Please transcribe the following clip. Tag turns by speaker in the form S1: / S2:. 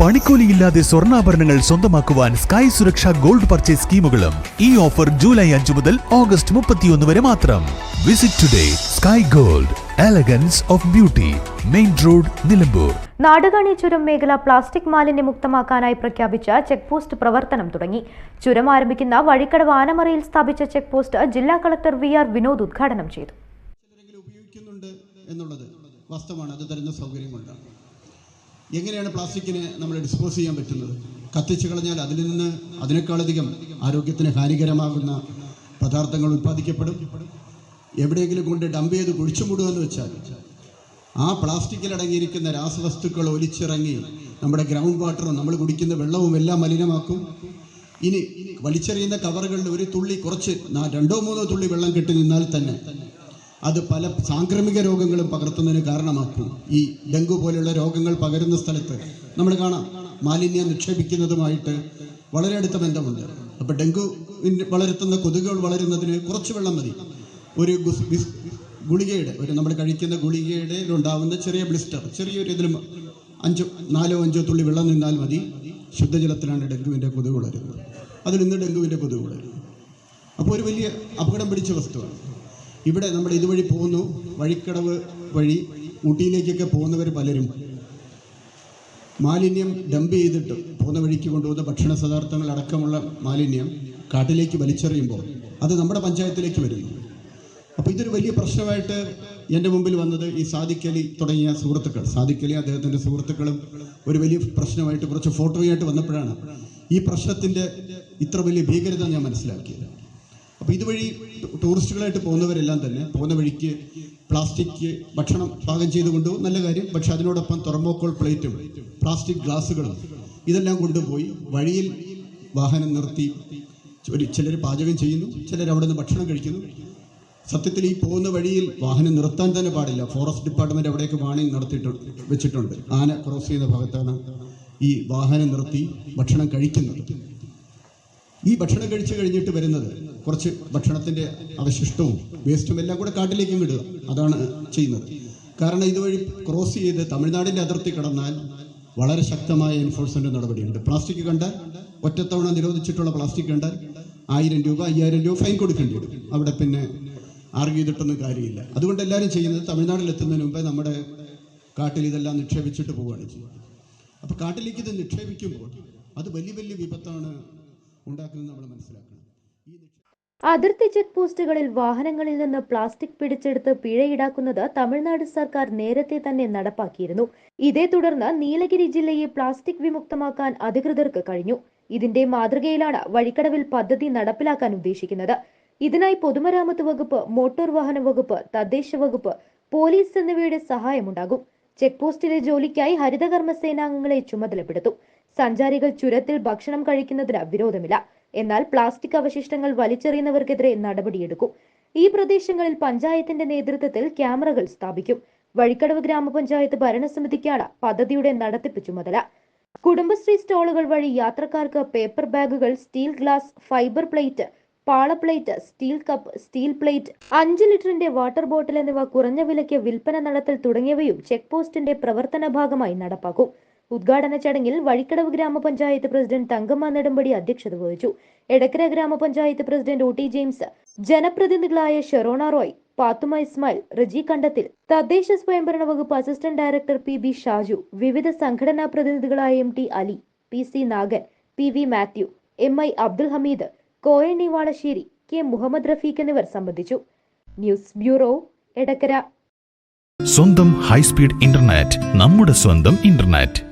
S1: പണിക്കൂലിയില്ലാതെ സ്വർണാഭരണങ്ങൾ സ്വന്തമാക്കുവാൻ Sky Suraksha gold purchase സ്കീമുകളും ഈ ഓഫർ ജൂലൈ അഞ്ചു മുതൽ ഓഗസ്റ്റ് മുപ്പത്തിയൊന്ന് വരെ മാത്രം. Visit today sky gold elegance of beauty main road Nilambur.
S2: Nadukani ചുരം മേഖല പ്ലാസ്റ്റിക് മാലിന്യമുക്തമാക്കാനായി പ്രഖ്യാപിച്ച ചെക്ക് പോസ്റ്റ് പ്രവർത്തനം തുടങ്ങി. ചുരം ആരംഭിക്കുന്ന വഴിക്കടവ് ആനമറയിൽ സ്ഥാപിച്ച ചെക്ക് പോസ്റ്റ് ജില്ലാ കളക്ടർ വി ആർ വിനോദ് ഉദ്ഘാടനം ചെയ്തു.
S3: ചിലരെങ്കിലും ഉപയോഗിക്കുന്നുണ്ട് എന്നുള്ളത് വാസ്തവമാണ് അത് തരുന്ന സൗകര്യം കൊണ്ടാണ് എങ്ങനെയാണ് പ്ലാസ്റ്റിക്കിനെ നമ്മൾ ഡിസ്പോസ് ചെയ്യാൻ പറ്റുന്നത്? കത്തിച്ചു കളഞ്ഞാൽ അതിൽ നിന്ന് അതിനേക്കാളധികം ആരോഗ്യത്തിന് ഹാനികരമാകുന്ന പദാർത്ഥങ്ങൾ ഉൽപ്പാദിക്കപ്പെടും. എവിടെയെങ്കിലും കൊണ്ട് ഡംപ് ചെയ്ത് കുഴിച്ചു മൂടുമെന്ന് വെച്ചാൽ ആ പ്ലാസ്റ്റിക്കിൽ അടങ്ങിയിരിക്കുന്ന രാസവസ്തുക്കൾ ഒലിച്ചിറങ്ങി നമ്മുടെ ഗ്രൗണ്ട് വാട്ടറും നമ്മൾ കുടിക്കുന്ന വെള്ളവും എല്ലാം മലിനമാക്കും. ഇനി വലിച്ചെറിയുന്ന കവറുകളിൽ ഒരു തുള്ളി കുറച്ച് രണ്ടോ മൂന്നോ തുള്ളി വെള്ളം കെട്ടി നിന്നാൽ തന്നെ അത് പല സാംക്രമിക രോഗങ്ങളും പകർത്തുന്നതിന് കാരണമാക്കും. ഈ ഡെങ്കു പോലെയുള്ള രോഗങ്ങൾ പകരുന്ന സ്ഥലത്ത് നമ്മൾ കാണാം. മാലിന്യം നിക്ഷേപിക്കുന്നതുമായിട്ട് വളരെ അടുത്ത ബന്ധമുണ്ട്. അപ്പോൾ ഡെങ്കു വളർത്തുന്ന കൊതുകുകൾ വളരുന്നതിന് കുറച്ച് വെള്ളം മതി. ഒരു ഗുളികയുടെ ഒരു നമ്മൾ കഴിക്കുന്ന ഗുളികയുടെ ഉണ്ടാവുന്ന ചെറിയ ബ്ലിസ്റ്റർ ചെറിയൊരു ഇതിലും അഞ്ചോ നാലോ അഞ്ചോ തുള്ളി വെള്ളം നിന്നാൽ മതി. ശുദ്ധജലത്തിലാണ് ഡെങ്കുവിന്റെ കൊതുക് വളരുന്നത്. അതിൽ നിന്ന് ഡെങ്കുവിന്റെ കൊതുക് വളരുന്നത് അപ്പോൾ ഒരു വലിയ അപകടം പിടിച്ച വസ്തുവാണ്. ഇവിടെ നമ്മൾ ഇതുവഴി പോകുന്നു. വഴിക്കടവ് വഴി ഊട്ടിയിലേക്കൊക്കെ പോകുന്നവർ പലരും. മാലിന്യം ഡംപ് ചെയ്തിട്ട് പോകുന്ന വഴിക്ക് കൊണ്ടുപോകുന്ന ഭക്ഷണ പദാർത്ഥങ്ങൾ അടക്കമുള്ള മാലിന്യം കാട്ടിലേക്ക് വലിച്ചെറിയുമ്പോൾ അത് നമ്മുടെ പഞ്ചായത്തിലേക്ക് വരുന്നു. അപ്പോൾ ഇതൊരു വലിയ പ്രശ്നമായിട്ട് എന്റെ മുമ്പിൽ വന്നത് ഈ സാദിക്കലി തുടങ്ങിയ സുഹൃത്തുക്കൾ. സാദിക്കലി അദ്ദേഹത്തിന്റെ സുഹൃത്തുക്കളും ഒരു വലിയ പ്രശ്നമായിട്ട് കുറച്ച് ഫോട്ടോയായിട്ട് വന്നപ്പോഴാണ് ഈ പ്രശ്നത്തിന്റെ ഇത്ര വലിയ ഭീകരത ഞാൻ മനസ്സിലാക്കിയത്. അപ്പോൾ ഇതുവഴി ടൂറിസ്റ്റുകളായിട്ട് പോകുന്നവരെല്ലാം തന്നെ പോകുന്ന വഴിക്ക് പ്ലാസ്റ്റിക് ഭക്ഷണം പാകം ചെയ്ത് കൊണ്ടുപോകും നല്ല കാര്യം. പക്ഷെ അതിനോടൊപ്പം തുറമോക്കോൾ പ്ലേറ്റും പ്ലാസ്റ്റിക് ഗ്ലാസ്സുകളും ഇതെല്ലാം കൊണ്ടുപോയി വഴിയിൽ വാഹനം നിർത്തി ചിലർ പാചകം ചെയ്യുന്നു ചിലർ അവിടെ നിന്ന് ഭക്ഷണം കഴിക്കുന്നു. സത്യത്തിൽ ഈ പോകുന്ന വഴിയിൽ വാഹനം നിർത്താൻ തന്നെ പാടില്ല. ഫോറസ്റ്റ് ഡിപ്പാർട്ട്മെന്റ് അവിടേക്ക് വാണിംഗ് നടത്തിയിട്ടുണ്ട് വെച്ചിട്ടുണ്ട്. ആന ക്രോസ് ചെയ്യുന്ന ഭാഗത്താണ് ഈ വാഹനം നിർത്തി ഭക്ഷണം കഴിക്കുന്നത്. ഈ ഭക്ഷണം കഴിച്ചു കഴിഞ്ഞിട്ട് വരുന്നത് കുറച്ച് ഭക്ഷണത്തിന്റെ അവശിഷ്ടവും വേസ്റ്റും എല്ലാം കൂടെ കാട്ടിലേക്കും വിടുക അതാണ് ചെയ്യുന്നത്. കാരണം ഇതുവഴി ക്രോസ് ചെയ്ത് തമിഴ്നാടിന്റെ അതിർത്തി കടന്നാൽ വളരെ ശക്തമായ എൻഫോഴ്സ്മെന്റ് നടപടിയുണ്ട്. പ്ലാസ്റ്റിക് കണ്ടാൽ ഒറ്റത്തവണ നിരോധിച്ചിട്ടുള്ള പ്ലാസ്റ്റിക് കണ്ടാൽ ആയിരം രൂപ അയ്യായിരം രൂപ ഫൈൻ കൊടുക്കേണ്ടി വരും. അവിടെ പിന്നെ ആർഗ്യൂ ചെയ്തിട്ടൊന്നും കാര്യമില്ല. അതുകൊണ്ട് എല്ലാവരും ചെയ്യുന്നത് തമിഴ്നാട്ടിൽ എത്തുന്നതിന് മുമ്പേ നമ്മുടെ കാട്ടിൽ ഇതെല്ലാം നിക്ഷേപിച്ചിട്ട് പോവുകയാണ് ചെയ്യുന്നത്. അപ്പോൾ കാട്ടിലേക്ക് ഇത് നിക്ഷേപിക്കുമ്പോൾ അത് വലിയ വലിയ വിപത്താണ് ഉണ്ടാക്കുന്നത് നമ്മൾ മനസ്സിലാക്കണം. ഈ
S2: അതിർത്തി ചെക്ക് പോസ്റ്റുകളിൽ വാഹനങ്ങളിൽ നിന്ന് പ്ലാസ്റ്റിക് പിടിച്ചെടുത്ത് പിഴ ഈടാക്കുന്നത് തമിഴ്നാട് സർക്കാർ നേരത്തെ തന്നെ നടപ്പാക്കിയിരുന്നു. ഇതേ തുടർന്ന് നീലഗിരി ജില്ലയെ പ്ലാസ്റ്റിക് വിമുക്തമാക്കാൻ അധികൃതർക്ക് കഴിഞ്ഞു. ഇതിന്റെ മാതൃകയിലാണ് വഴിക്കടവിൽ പദ്ധതി നടപ്പിലാക്കാൻ ഉദ്ദേശിക്കുന്നത്. ഇതിനായി പൊതുമരാമത്ത് വകുപ്പ് മോട്ടോർ വാഹന വകുപ്പ് തദ്ദേശ വകുപ്പ് പോലീസ് എന്നിവയുടെ സഹായമുണ്ടാകും. ചെക്ക് പോസ്റ്റിലെ ജോലിക്കായി ഹരിതകർമ്മ സേനാംഗങ്ങളെ ചുമതലപ്പെടുത്തും. സഞ്ചാരികൾ ചുരത്തിൽ ഭക്ഷണം കഴിക്കുന്നതിന് വിരോധമില്ല. എന്നാൽ പ്ലാസ്റ്റിക് അവശിഷ്ടങ്ങൾ വലിച്ചെറിയുന്നവർക്കെതിരെ നടപടിയെടുക്കും. ഈ പ്രദേശങ്ങളിൽ പഞ്ചായത്തിന്റെ നേതൃത്വത്തിൽ ക്യാമറകൾ സ്ഥാപിക്കും. വഴിക്കടവ് ഗ്രാമപഞ്ചായത്ത് ഭരണസമിതിക്കാണ് പദ്ധതിയുടെ നടത്തിപ്പ് ചുമതല. കുടുംബശ്രീ സ്റ്റാളുകൾ വഴി യാത്രക്കാർക്ക് പേപ്പർ ബാഗുകൾ സ്റ്റീൽ ഗ്ലാസ് ഫൈബർ പ്ലേറ്റ് പാള plate steel cup steel plate അഞ്ച് ലിറ്ററിന്റെ വാട്ടർ ബോട്ടിൽ എന്നിവ കുറഞ്ഞ വിലയ്ക്ക് വിൽപ്പന നടത്തൽ തുടങ്ങിയവയും ചെക്ക് പോസ്റ്റിന്റെ പ്രവർത്തന ഭാഗമായി നടപ്പാക്കും. ഉദ്ഘാടന ചടങ്ങിൽ വഴിക്കടവ് ഗ്രാമപഞ്ചായത്ത് പ്രസിഡന്റ് തങ്കമ്മ നെടുമ്പടി അധ്യക്ഷത വഹിച്ചു. എടക്കര ഗ്രാമപഞ്ചായത്ത് പ്രസിഡന്റ് ഒ ടി ജെയിംസ് ജനപ്രതിനിധികളായ ഷെറോണ റോയ് പാത്തുമ ഇസ്മായിൽ റജി കണ്ടത്തിൽ തദ്ദേശ സ്വയംഭരണ വകുപ്പ് assistant director P B Shaju വിവിധ സംഘടനാ പ്രതിനിധികളായ M T Ali P C Nagan P V Mathew M I Abdul Hameed Koyan Nivalassery K Muhammad Rafeeq എന്നിവർ സംബന്ധിച്ചു. News bureau Edakkara.
S1: സ്വന്തം ഹൈസ്പീഡ് ഇന്റർനെറ്റ് നമ്മുടെ സ്വന്തം ഇന്റർനെറ്റ്.